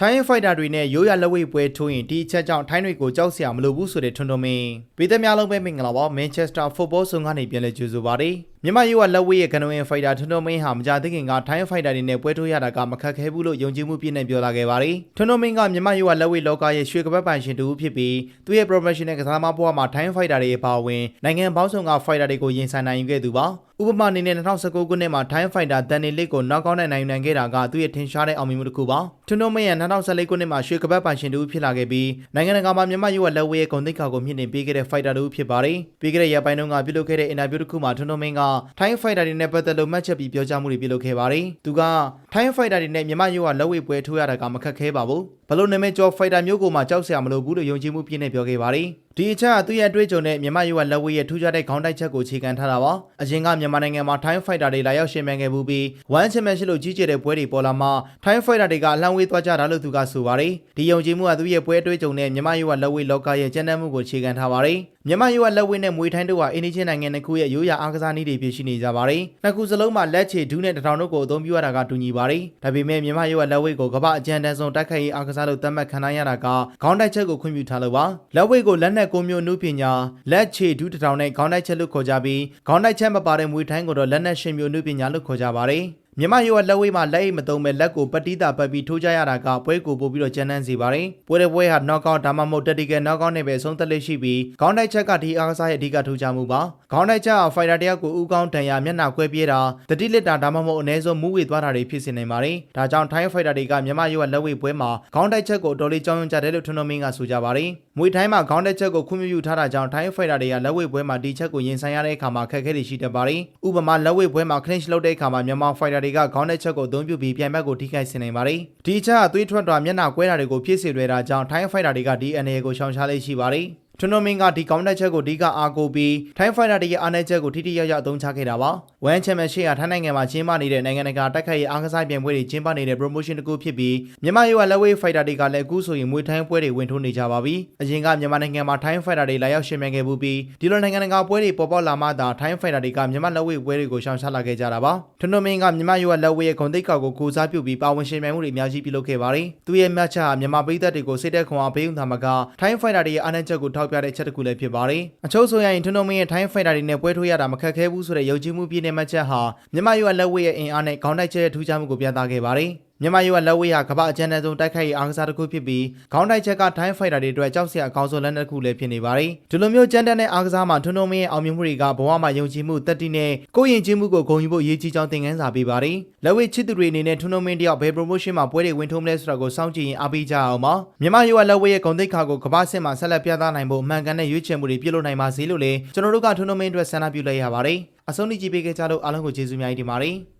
ထိုင်းဖိုက်တာတွေနဲ့ရိုးရလက်ဝဲပွဲထိုးရင်ဒီအချက်ကြောင့်ထိုင်းတွေကိုကြောက်စရာမလိုဘူးဆိုတဲ့ထွန်းထွန်းမင်းပြည်သက်များလုံးပဲမင်္ဂလာပါမန်ချက်စတာဖုတ်ဘောဆုံကနေပြန်လည်ကြိုဆိုပါရစေ မြန်မာရိုးရလက်ဝဲရဲ့ကနဝင်ဖိုက်တာထွန်းထွန်းမင်းဟာမကြသေးခင်ကထိုင်းဖိုက်တာတွေနဲ့ပွဲထိုးရတာကမခက်ခဲဘူးလို့ယုံကြည်မှုပြည့်နဲ့ပြောလာခဲ့ပါတယ်ထွန်းထွန်းမင်းကမြန်မာရိုးရလက်ဝဲလောကရဲ့ရွှေကပတ်ပိုင်ရှင်တူဖြစ်ပြီးသူ့ရဲ့ professional ကစားသမားဘဝမှာထိုင်းဖိုက်တာတွေအပါအဝင်နိုင်ငံပေါင်းစုံကဖိုက်တာတွေကိုရင်ဆိုင်နိုင်ယူခဲ့သူပါဥပမာအနေနဲ့2019ခုနှစ်မှာထိုင်းဖိုက်တာဒန်နီလစ်ကိုနောက်ကောင်းတဲ့နိုင်နိုင်ခဲ့တာကသူ့ရဲ့ထင်ရှားတဲ့အောင်မြင်မှုတစ်ခုပါထွန်းထွန်းမင်းရဲ့2014ခုနှစ်မှာရွှေကပတ်ပိုင်ရှင်တူဖြစ်လာခဲ့ပြီးနိုင်ငံတကာမှာမြန်မာရိုးရလက်ဝဲရဲ့ဂုဏ်သိက္ခာကိုမြင့်တင်ပေးခဲ့တဲ့ဖိုက်တာတူဖြစ်ပါတယ်ပြီးခဲ့တဲ့ရက်ပိုင်းတုန်းကပြုလုပ်ခဲ့တဲ့အင်တာဗျူးတစ်ခုမှာထွန်းထွန်းမင်းကထိုင်းဖိုက်တာတွေနဲ့ပတ်သက်လို့မှတ်ချက်ပြီးပြောကြားမှုတွေပြုလုပ်ခဲ့ပါတယ်သူကထိုင်းဖိုက်တာတွေနဲ့မြန်မာရိုးရလက်ဝဲပွဲထိုးရတာကမခက်ခဲပါဘူးဘလို့နာမည်ကျော်ဖိုက်တာမျိုးကိုမှကြောက်စရာမလိုဘူးလို့ယုံကြည်မှုပြည့်နဲ့ပြောခဲ့ပါတယ်ဒီအချက်ကသူ့ရဲ့အတွေ့အကြုံနဲ့မြန်မာရိုးကလက်ဝဲရဲ့ထူးခြားတဲ့ခေါင်းတိုက်ချက်ကိုခြေခံထားတာပါအရင်ကမြန်မာနိုင်ငံမှာထိုင်းဖိုက်တာတွေလာရောက်ရှင်မြန်ခဲ့မှုပြီးဝမ်ချန်ပီယံရှစ်လို့ကြီးကျယ်တဲ့ပွဲတွေပေါ်လာမှထိုင်းဖိုက်တာတွေကအလှမ်းဝေးသွားကြတာလို့သူကဆိုပါတယ်ဒီယုံကြည်မှုကသူ့ရဲ့ပွဲအတွေ့အကြုံနဲ့မြန်မာရိုးကလက်ဝဲလောကရဲ့ကျန်းတတ်မှုကိုခြေခံထားပါတယ်မြန်မာရိုးကလက်ဝဲနဲ့မွေထိုင်းတို့ဟာအင်းဒီချင်းနိုင်ငံတစ်ခုရဲ့ရိုးရာအားကစားနည်းတွေဖြစ်ရှိနေကြပါတယ်နှစ်ခုစလုံးမှာလက်ချေဒူးနဲ့တထောင်တို့ကိုအသုံးပြုရတာကတူညီပါတယ်ဒါပေမဲ့မြန်မာရိုးကလက်ဝဲကိုကမ္ဘာအကြံတန်းဆုံးတိုက်ခိုက်ရေးအားကစားလို့သတ်မှတ်ခံနိုင်ရတာကခေါင်းတိုက်ချက်ကိုခွင့်ပြုထားလို့ပါလက်ဝဲကိုလက်နက်ကိုမျိုးနုပညာလက်ချေဒူးတထောင်နဲ့ခေါင်းတိုက်ချက်လို့ခေါ်ကြပြီးခေါင်းတိုက်ချက်မပါတဲ့မွေထိုင်းကိုတော့လက်နက်ရှင်မျိုးနုပညာလို့ခေါ်ကြပါတယ် မြန်မာရိုးကလက်ဝဲမှာလက်အိတ်မသုံးမဲ့လက်ကိုပတိတာပတ်ပြီးထိုးကြရတာကပွဲကိုပို့ပြီးတော့ကျန်းတန်းစေပါတယ်။ပွဲတဲ့ပွဲဟာ knockout ဒါမှမဟုတ် tactical knockout နဲ့ပဲအဆုံးသက်လက်ရှိပြီးခေါင်းတိုက်ချက်ကဒီအားကစားရဲ့အဓိကထူးခြားမှုပါ။ခေါင်းတိုက်ချက်ဟာ fighter တယောက်ကိုဥကောင်းတန်ရာမျက်နှာကွဲပြေးတာတတိလစ်တာဒါမှမဟုတ်အနည်းဆုံးမူးဝေသွားတာတွေဖြစ်စေနိုင်ပါတယ်။ဒါကြောင့် Thai fighter တွေကမြန်မာရိုးကလက်ဝဲပွဲမှာခေါင်းတိုက်ချက်ကိုတော်လေးကြောင်းရွံ့ကြတယ်လို့ထွန်းတော်မင်းကဆိုကြပါတယ်။မွေထိုင်းမှာခေါင်းတိုက်ချက်ကိုခွင့်ပြုထားတာကြောင့် Thai fighter တွေကလက်ဝဲပွဲမှာဒီချက်ကိုရင်ဆိုင်ရတဲ့အခါမှာခက်ခဲတွေရှိတတ်ပါတယ်။ဥပမာလက်ဝဲပွဲမှာ clinch လုပ်တဲ့အခါမှာမြန်မာ fighter တွေကခေါင်းတိုက်ချက်ကိုအသုံးပြုပြီးပြန်ဘက်ကိုထိခိုက်စေနိုင်ပါတယ်။ဒီချက်ကသွေးထွက်တော်မျက်နှာကွဲတာတွေကိုဖြစ်စေလွယ်တာကြောင့် Thai fighter တွေကဒီအနေအကိုရှောင်ရှားလေးရှိပါတယ်။ ထွန်းထွန်းမင်းကဒီကောင်းတဲ့ချက်ကိုအဓိကအားကိုပြီးထိုင်းဖိုင်တာတွေရဲ့အားနည်းချက်ကိုထိထိရောက်ရောက်အသုံးချခဲ့တာပါ။ဝမ်ချန်ပီယံရှစ်ဟာထိုင်းနိုင်ငံမှာကျင်းပနေတဲ့နိုင်ငံတကာတိုက်ခိုက်ရေးအားကစားပြိုင်ပွဲတွေကျင်းပနေတဲ့ promotion တစ်ခုဖြစ်ပြီးမြန်မာရိုးကလက်ဝဲဖိုင်တာတွေကလည်းအခုဆိုရင်မွေထိုင်းပွဲတွေဝင်ထိုးနေကြပါပြီ။အရင်ကမြန်မာနိုင်ငံမှာထိုင်းဖိုင်တာတွေလာရောက်ရှင်မြန်ခဲ့မှုပြီးဒီလိုနိုင်ငံတကာပွဲတွေပေါ်ပေါက်လာမှသာထိုင်းဖိုင်တာတွေကမြန်မာလက်ဝဲပွဲတွေကိုရှောင်ရှားလာခဲ့ကြတာပါ။ထွန်းထွန်းမင်းကမြန်မာရိုးကလက်ဝဲရဲ့ဂုဏ်သိက္ခာကိုကိုစားပြုပြီးပါဝင်ရှင်မြန်မှုတွေအများကြီးပြုလုပ်ခဲ့ပါတယ်။သူရဲ့မှတ်ချက်ဟာမြန်မာပြည်သက်တွေကိုစိတ်သက်ခွန်အားပေးုံသာမကထိုင်းဖိုင်တာတွေရဲ့အားနည်းချက်ကိုထောက်ပြတဲ့ချက်တစ်ခုလည်းဖြစ်ပါတယ်။အချို့ဆိုရင်ထွန်းထွန်းမင်းရဲ့ထိုင်းဖိုင်တာတွေနဲ့ပွဲထိုးရတာမခက်ခဲဘူးဆိုတဲ့ယုံကြည်မှုပြည့်နေမှတ်ချက်ဟာမြန်မာရိုးကလက်ဝဲရဲ့အင်အားနဲ့ခေါင်းတိုက်ချက်ရဲ့ထူးခြားမှုကိုပြသခဲ့ပါတယ်။ မြန်မာရိုးကလက်ဝဲဟာကမ္ဘာအကျဉ်းဆုံးတိုက်ခိုက်ရေးအားကစားတစ်ခုဖြစ်ပြီးခေါင်းတိုက်ချက်ကထိုင်းဖိုက်တာတွေအတွက်ကြောက်စရာအကောင်းဆုံးလက်နက်တစ်ခုလည်းဖြစ်နေပါတယ်။ဒီလိုမျိုးကြမ်းတမ်းတဲ့အားကစားမှာထွန်းထွန်းမင်းရဲ့အောင်မြင်မှုတွေကဘဝမှာယုံကြည်မှုတက်တီနဲ့ကိုယ့်ယဉ်ကျေးမှုကိုဂုဏ်ယူဖို့ရည်ကြီးကြောင်းသင်ခန်းစာပေးပါတယ်။လက်ဝဲချစ်သူတွေအနေနဲ့ထွန်းထွန်းမင်းတယောက်ဘယ် promotion မှာပွဲတွေဝင်ထုံးမလဲဆိုတာကိုစောင့်ကြည့်ရင်အားပေးကြအောင်ပါ။မြန်မာရိုးကလက်ဝဲရဲ့ဂုဏ်သိက္ခာကိုကမ္ဘာစစ်မှာဆက်လက်ပြသနိုင်ဖို့အမှန်ကန်တဲ့ရွေးချယ်မှုတွေပြုလုပ်နိုင်ပါစေလို့လည်းကျွန်တော်တို့ကထွန်းထွန်းမင်းအတွက်ဆန္ဒပြုလိုက်ရပါတယ်။အဆုံးထိကြည့်ပေးခဲ့ကြလို့အားလုံးကိုကျေးဇူးများကြီးတင်ပါတယ်။